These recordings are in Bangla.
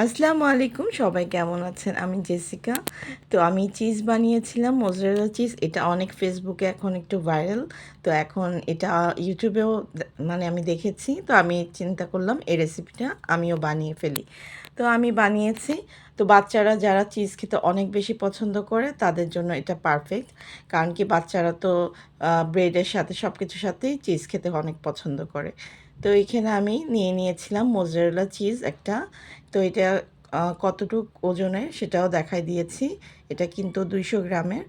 আসসালামু আলাইকুম, সবাই কেমন আছেন? আমি জেসিকা। তো আমি চিজ বানিয়েছিলাম, মোজরেলা চিজ। এটা অনেক ফেসবুকে এখন একটু ভাইরাল। তো এখন এটা ইউটিউবেও মানে আমি দেখেছি। তো আমি চিন্তা করলাম, এই রেসিপিটা আমিও বানিয়ে ফেলি। তো আমি বানিয়েছি। তো বাচ্চারা যারা চিজ খেতে অনেক বেশি পছন্দ করে, তাদের জন্য এটা পারফেক্ট। কারণ কি বাচ্চারা তো ব্রেডের সাথে সব কিছুর সাথেই চিজ খেতে অনেক পছন্দ করে। তো এখানে আমি নিয়ে নিয়েছিলাম মোজারেলা চিজ একটা। তো এটা কতটুক ওজনের সেটাও দেখাই দিয়েছি। এটা কিন্তু দুইশো গ্রামের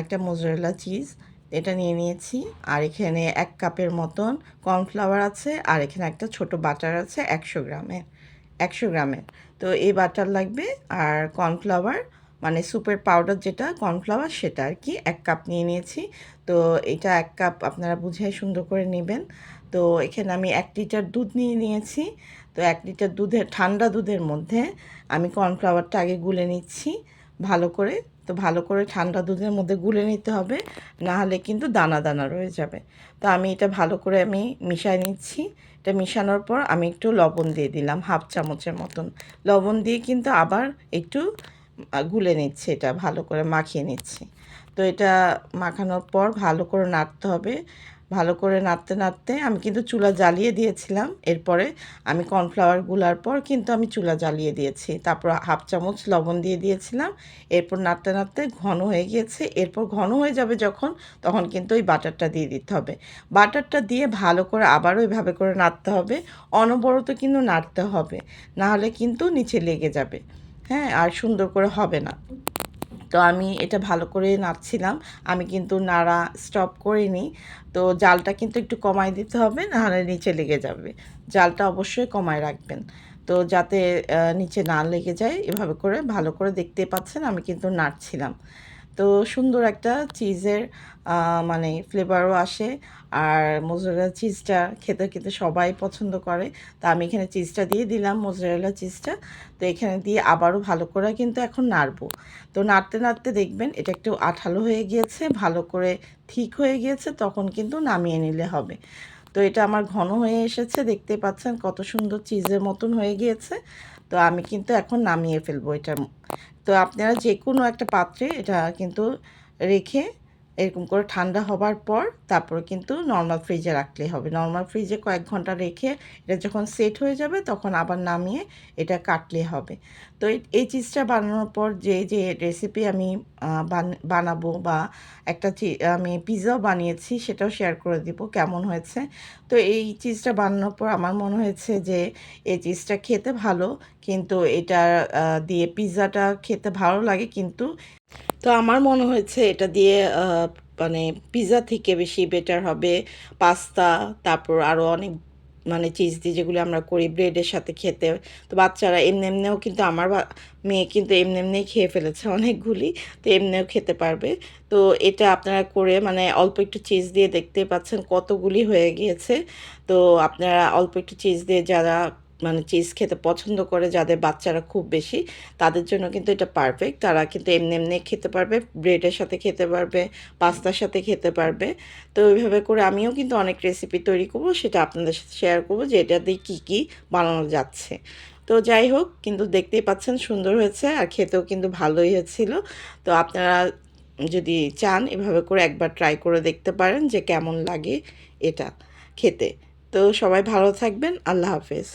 একটা মোজারেলা চিজ। এটা নিয়ে নিয়েছি। আর এখানে এক কাপের মতন কর্নফ্লাওয়ার আছে। আর এখানে একটা ছোট বাটার আছে একশো গ্রামের একশো গ্রামের। তো এই বাটার লাগবে। আর কর্নফ্লাওয়ার মানে সুপের পাউডার যেটা, কর্নফ্লাওয়ার সেটা আর কি এক কাপ নিয়ে নিয়েছি। তো এটা এক কাপ আপনারা বুঝে সুন্দর করে নেবেন। তো এখানে আমি এক লিটার দুধ নিয়ে নিয়েছি। তো এক লিটার দুধের, ঠান্ডা দুধের মধ্যে আমি কর্নফ্লাওয়ারটা আগে গুলে নিচ্ছি ভালো করে। তো ভালো করে ঠান্ডা দুধের মধ্যে গুলে নিতে হবে না হলে কিন্তু দানা দানা রয়ে যাবে। তো আমি এটা ভালো করে আমি মিশাই নিচ্ছি। এটা মিশানোর পর আমি একটু লবণ দিয়ে দিলাম, হাফ চামচের মতন। লবণ দিয়ে কিন্তু আবার একটু গুলে নিচ্ছি এটা, ভালো করে মাখিয়ে নিচ্ছি। তো এটা মাখানোর পর ভালো করে নাড়তে হবে। ভালো করে নাড়তে নাড়তে আমি কিন্তু চুলা জ্বালিয়ে দিয়েছিলাম। এরপরে আমি কর্নফ্লাওয়ারগুলার পর কিন্তু আমি চুলা জ্বালিয়ে দিয়েছি। তারপর হাফ চামচ লবণ দিয়ে দিয়েছিলাম। এরপর নাড়তে নাড়তে ঘন হয়ে গিয়েছে। এরপর ঘন হয়ে যাবে যখন, তখন কিন্তু ওই বাটারটা দিয়ে দিতে হবে। বাটারটা দিয়ে ভালো করে আবারও এভাবে করে নাড়তে হবে। অনবরত কিন্তু নাড়তে হবে। নাহলে কিন্তু নিচে লেগে যাবে। হ্যাঁ আর সুন্দর করে হবে না। তো আমি এটা ভালো করে নাড়ছিলাম। আমি কিন্তু নাড়া স্টপ করিনি। তো জালটা কিন্তু একটু কমায় দিতে হবে, নাহলে নিচে লেগে যাবে। জালটা অবশ্যই কমায় রাখবেন। তো যাতে নিচে না লেগে যায়, এভাবে করে ভালো করে দেখতে পাচ্ছেন, আমি কিন্তু নাড়ছিলাম। তো সুন্দর একটা চিজের মানে ফ্লেভারও আসে। আর মোজারেলা চিজটা খেতে খেতে সবাই পছন্দ করে। তো আমি এখানে চিজটা দিয়ে দিলাম মোজারেলা চিজটা তো এখানে দিয়ে আবারও ভালো করে কিন্তু এখন নাড়বো। তো নাড়তে নাড়তে দেখবেন এটা একটু আঠালো হয়ে গিয়েছে, ভালো করে ঠিক হয়ে গিয়েছে, তখন কিন্তু নামিয়ে নিলে হবে। তো এটা আমার ঘন হয়ে এসেছে, দেখতে পাচ্ছেন কত সুন্দর চিজের মতন হয়ে গিয়েছে। তো আমি কিন্তু এখন নামিয়ে ফেলব এটা। তো আপনারা যে কোনো একটা পাত্রে এটা কিন্তু রেখে এরকম করে ঠান্ডা হবার পর তারপরে কিন্তু নর্মাল ফ্রিজে রাখলেই হবে। নর্মাল ফ্রিজে কয়েক ঘণ্টা রেখে এটা যখন সেট হয়ে যাবে তখন আবার নামিয়ে এটা কাটলে হবে। তো এই- চিজটা বানানোর পর যে যে রেসিপি আমি বান- বানাবো বা একটা আমি পিৎজাও বানিয়েছি সেটাও শেয়ার করে দিব কেমন হয়েছে। তো এই চিজটা বানানোর পর আমার মনে হয়েছে যে এই চিজটা খেতে ভালো, কিন্তু এটা দিয়ে পিৎজাটা খেতে ভালো লাগে, কিন্তু তো আমার মনে হয়েছে এটা দিয়ে মানে পিৎজা থেকে বেশি বেটার হবে। পাস্তা তারপর আরও অনেক মানে চিজ দিয়ে যেগুলো আমরা করি ব্রেডের সাথে খেতে। তো বাচ্চারা এমনি এমনিও কিন্তু আমার মেয়ে কিন্তু এমনি এমনি খেয়ে ফেলেছে অনেকগুলি, তো এমনিও খেতে পারবে। তো এটা আপনারা করে মানে অল্প একটু চিজ দিয়ে দেখতে পাচ্ছেন কতগুলি হয়ে গিয়েছে। তো আপনারা অল্প একটু চিজ দিয়ে যারা মানে চিজ খেতে পছন্দ করে যাদের বাচ্চারা খুব বেশি, তাদের জন্য কিন্তু এটা পারফেক্ট তারা কিন্তু এমনি এমনি খেতে পারবে, ব্রেডের সাথে খেতে পারবে, পাস্তার সাথে খেতে পারবে। তো ওইভাবে করে আমিও কিন্তু অনেক রেসিপি তৈরি করব, সেটা আপনাদের সাথে শেয়ার করব যে এটা দিয়ে কী কী বানানো যাচ্ছে। তো যাই হোক, কিন্তু দেখতেই পাচ্ছেন সুন্দর হয়েছে আর খেতেও কিন্তু ভালোই হয়েছিল। তো আপনারা যদি চান, এভাবে করে একবার ট্রাই করে দেখতে পারেন যে কেমন লাগে এটা খেতে। তো সবাই ভালো থাকবেন, আল্লাহ হাফেজ।